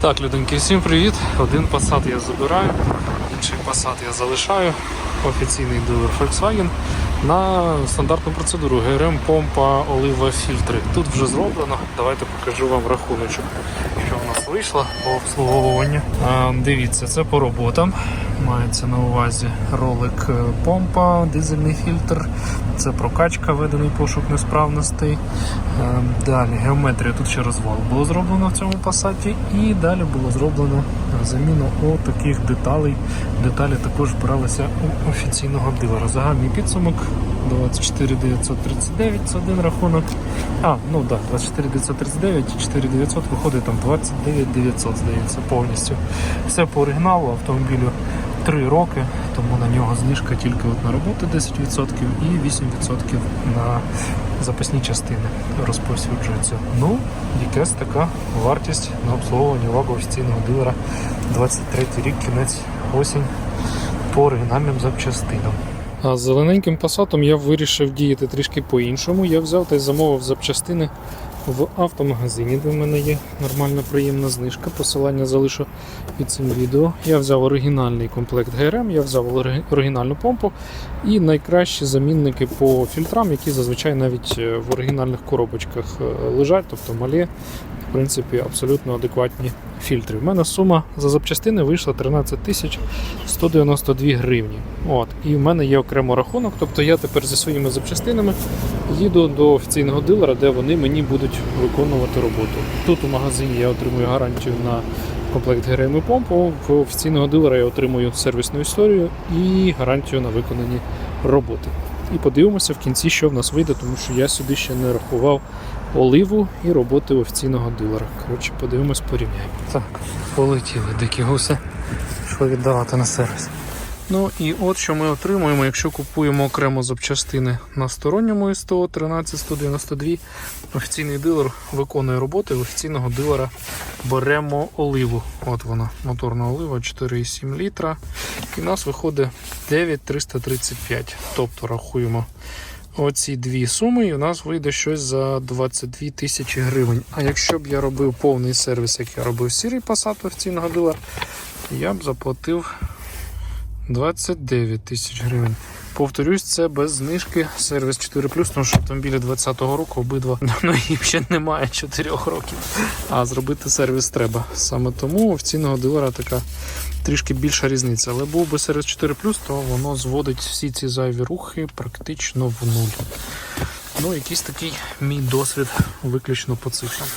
Так, людинки, всім привіт. Один Passat я забираю, інший Passat я залишаю. Офіційний дилер Volkswagen на стандартну процедуру ГРМ, помпа, олива, фільтри. Тут вже зроблено. Давайте покажу вам рахуночок, що в нас вийшло по обслуговуванню. Дивіться, це по роботам. Мається на увазі ролик е, помпа, дизельний фільтр, це прокачка, ведений пошук несправностей. Е, Далі геометрія, тут ще розвал було зроблено в цьому пасаті, і далі було зроблено заміну о деталей. Деталі також бралися у офіційного дилера. Загальний підсумок 24 939 це один рахунок. А, ну так, да, 24 939 і 4 900 виходить там 29 900, здається, повністю. Все по оригіналу автомобілю 3 роки, тому на нього знижка тільки от на роботи 10% і 8% на запасні частини розповсюджується. Ну, якась така вартість на обслуговування увагу офіційного дилера 23 рік, кінець осінь по оригінальним запчастинам. А з зелененьким пасатом я вирішив діяти трішки по-іншому. Я взяв та й замовив запчастини в автомагазині, де в мене є нормальна приємна знижка. Посилання залишу під цим відео. Я взяв оригінальний комплект ГРМ, я взяв оригінальну помпу і найкращі замінники по фільтрам, які зазвичай навіть е, в оригінальних коробочках е, лежать, тобто малі, в принципі, абсолютно адекватні фільтри. У мене сума за запчастини вийшла 13 тисяч 192 гривні. От. І в мене є окремо рахунок, тобто я тепер зі своїми запчастинами їду до офіційного дилера, де вони мені будуть виконувати роботу. Тут у магазині я отримую гарантію на комплект ГРМ і помпу. В офіційного дилера я отримую сервісну історію і гарантію на виконані роботи. І подивимося в кінці, що в нас вийде, тому що я сюди ще не рахував оливу і роботи офіційного дилера. Коротше, подивимось, порівняємо. Так, полетіли дикі гуси. Що віддавати на сервіс? Ну і от що ми отримуємо, якщо купуємо окремо запчастини на сторонньому СТО 13192. Офіційний дилер виконує роботи, офіційного дилера беремо оливу. От вона, моторна олива 4,7 літра. І в нас виходить 9,335. Тобто рахуємо оці дві суми, і у нас вийде щось за 22 тисячі гривень. А якщо б я робив повний сервіс, як я робив сірий Passat офіційного дилера, я б заплатив 29 тисяч гривень. Повторюсь, це без знижки сервіс 4 тому що автомобілі 20-го року обидва ну, їм ще немає 4 років. А зробити сервіс треба. Саме тому у офіційного дилера така трішки більша різниця. Але був би сервіс 4 то воно зводить всі ці зайві рухи практично в нуль. Ну, якийсь такий мій досвід виключно по цифрам.